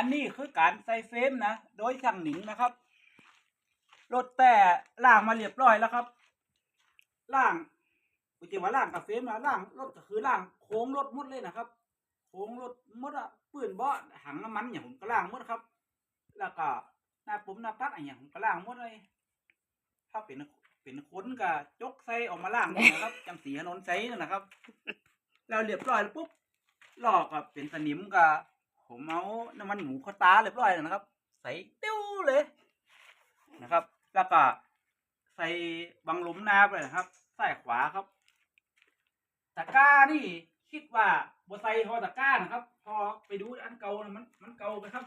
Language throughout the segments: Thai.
อันนี้คือการใส่เฟรมนะ โดยช่างหนิงนะครับรถแต่ล่างมาเรียบร้อยแล้วครับ ล่างกูจะว่าล่างกับเฟรมนะล่างรถก็คือล่างโค้งรถหมดเลยนะครับ โค้งรถหมดอะปืนเบาะหังน้ำมันอย่างผมก็ล่างหมดครับ แล้วก็หน้าปุ่มหน้าปลั๊กอย่างผมก็ล่างหมดเลยถ้าเป็นเป็นค้นก็จกใส่ออกมาล่างหมดนะครับจังสีถนนใส่นั่นนะครับ แล้วเรียบร้อยแล้วปุ๊บลอกกับเป็นสนิมกับ ผมเอาน้ำมันหมูข้าตาเรียบร้อยแล้วนะครับ ใส่ติ้วเลยนะครับ แล้วก็ใส่บังหลุมนาไปเลยนะครับใส่ขวาครับตะก้านี่คิดว่าบัใส่พอตะก้านะครับ พอไปดูอันเก่านะมันมันเก่าไปครับ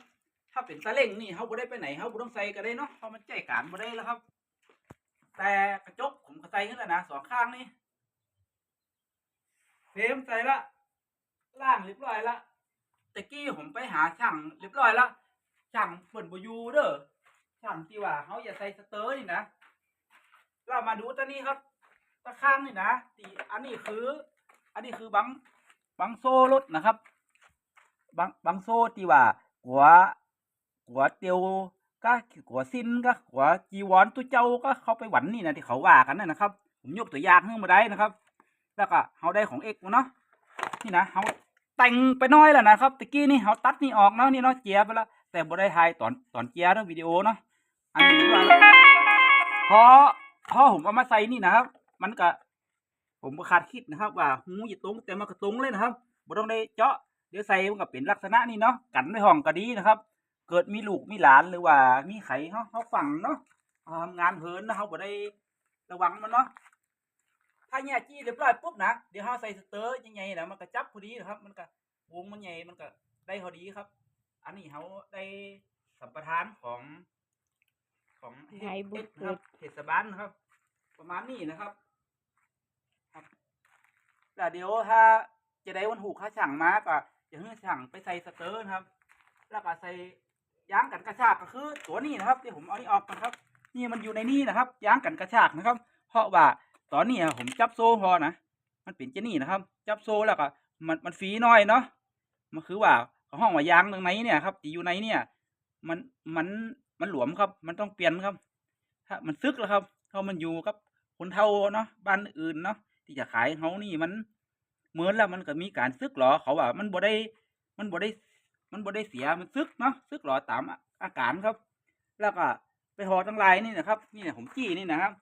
ถ้าเป็นตะเล่งนี่เขาบ่ได้ไปไหนเขาบ่ต้องใส่ก็ได้เนาะเพราะมันใจการบ่ได้แล้วครับ แต่กระจกผมก็ใส่ขึ้นแล้วนะสองข้างนี่เฟมใส่ละล่างเรียบร้อยละ ตะกี้ผมไปหาช่างเรียบร้อยและช่างเปิดบอยูเด้อช่างที่ว่าเขาอย่าใส่สเตอร์นี่นะเรามาดูตัวนี้ครับตะข้างนี่นะที่อันนี้คือ อันนี้คือบังบังโซ่รถนะครับบังบังโซ่ที่ว่าหัวหัวเตียวก็หัวสิ้นก็หัวจีวรตัวเจ้าก็เขาไปหวันนี่นะที่เขาว่ากันนะนะครับ ผมยกตัวอย่างให้มาได้นะครับ แล้วก็เขาได้ของเอกมาเนาะนี่นะเขา แต่งไปน้อยแล้วนะครับตะกี้นี่เขาตัดนี่ออกเนาะนี่เนาะเจียไปแล้วแต่บ่ได้ถ่ายตอนตอนเจียเนาะวิดีโอเนาะอันนี้ว่าพอพอผมเอามาใส่นี่นะครับ มันก็ผมก็คาดคิดนะครับ ว่าหูอย่าตรงแต่มันก็ตรงเลยนะครับบ่ต้องได้เจาะเดี๋ยวใส่มันก็เป็นลักษณะนี้เนาะกันในห้องก็ดีนะครับ เกิดมีลูกมีหลานหรือว่ามีไข่เขาเขาฝังเนาะทำงานเพลินนะเขาบ่ได้ระวังมันเนาะ ถ้าแย่จี้เรียบร้อยปุ๊บนะเดี๋ยวเขาใส่สเตอร์ยังไงนะมันก็จับพอดีนะครับ มันก็วงมันใหญ่มันก็ได้พอดีครับ อันนี้เขาได้สัมปทานของของไฮบุตรนะครับเทศบาลนะครับ ประมาณนี้นะครับครับแล้วเดี๋ยวถ้าจะได้วันหูค่าช่างมาก็จะให้ช่างไปใส่สเตอร์นะครับ แล้วก็ใส่ยางกันกระชากก็คือตัวนี้นะครับเดี๋ยวผมเอานี่ออกก่อนครับ นี่มันอยู่ในนี่นะครับยางกันกระชากนะครับ เพราะว่า ตอนนี้อะผมจับโซ่พอนะมันเป็นเจนี่นะครับ จับโซ่แล้วก็มันมันฟรีน้อยเนาะมันคือว่าห้องว่ายางตรงไหนเนี่ยครับที่อยู่ในเนี่ย มันมันมันหลวมครับ มันต้องเปลี่ยนครับ ถ้ามันซึกแล้วครับเพราะมันอยู่กับคนเท่าเนาะบ้านอื่นเนาะที่จะขายเขานี่มันเหมือนแล้วมันก็มีการซึกหรอเขาว่า มันบ่ได้ มันบ่ได้ มันบ่ได้เสียมันซึกเนาะซึกหรอตามอาการครับ แล้วก็ไปหอตั้งลายนี่นะครับ นี่เนี่ยผมจี้นี่นะครับ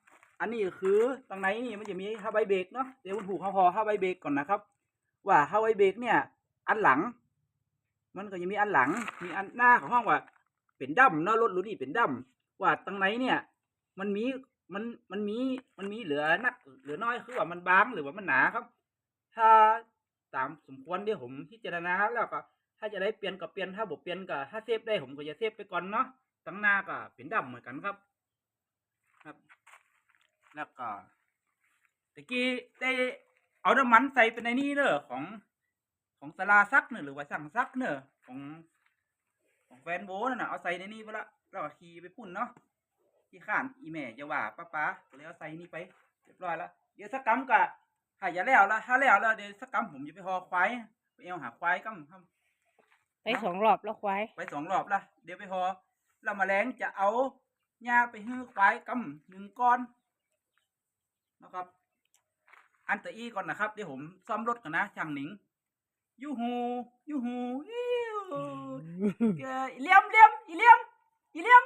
อันนี้คือตรงไหนนี่มันจะมีห้าใบเบรกเนาะเดี๋ยวมันผูกเขาห่อห้าใบเบรกก่อนนะครับ ว่าห้าใบเบรกเนี่ย อันหลัง มันก็จะมีอันหลัง มีอันหน้าของห้องว่า เป็นดั้มเนาะรถรุ่นนี้เป็นดั้มว่าตรงไหนเนี่ย มันมีมันมันมีมันมีเหลือนักเหลือน้อยคือว่ามันบางหรือว่ามันหนาครับ ถ้าตามสมควรเดี๋ยวผมพิจารณาแล้วก็ ถ้าจะได้เปลี่ยนก็เปลี่ยนถ้าบ่เปลี่ยนก็ถ้าเซฟได้ผมก็จะเซฟไปก่อนเนาะตั้งหน้าก็เป็นดำเหมือนกันครับ ครับ แล้วก็ตะกี้ได้เอาน้ำมันใส่ไปในนี้เนอะของของสลาซักเนอะหรือว่าสั่งซักเนอะของของแฟนโบนั่นน่ะเอาใส่ในนี้ไปละแล้วก็ขี่ไปพุ่นเนาะที่ข้านอีแม่จะว่าป้าป้าก็เลยเอาใส่นี่ไปเรียบร้อยแล้วเดี๋ยวสักกำกะถ้าอย่าแล้วละถ้าแล้วแล้วเดี๋ยวสักกำผมจะไปหอควายไปเอาหาควายกำครับไปสองรอบแล้วควายไปสองรอบละเดี๋ยวไปพอแล้วมาแรงจะเอาหญ้าไปฮื้อควายกำหนึ่งก้อน นะครับ อันตะอี้ก่อนนะครับเดี๋ยวผมซ่อมรถกันนะช่างหนิงยูฮูยูฮูอิ้วเกอีเหลี่ยมเหลี่ยมอีเหลี่ยมอีเหลี่ยม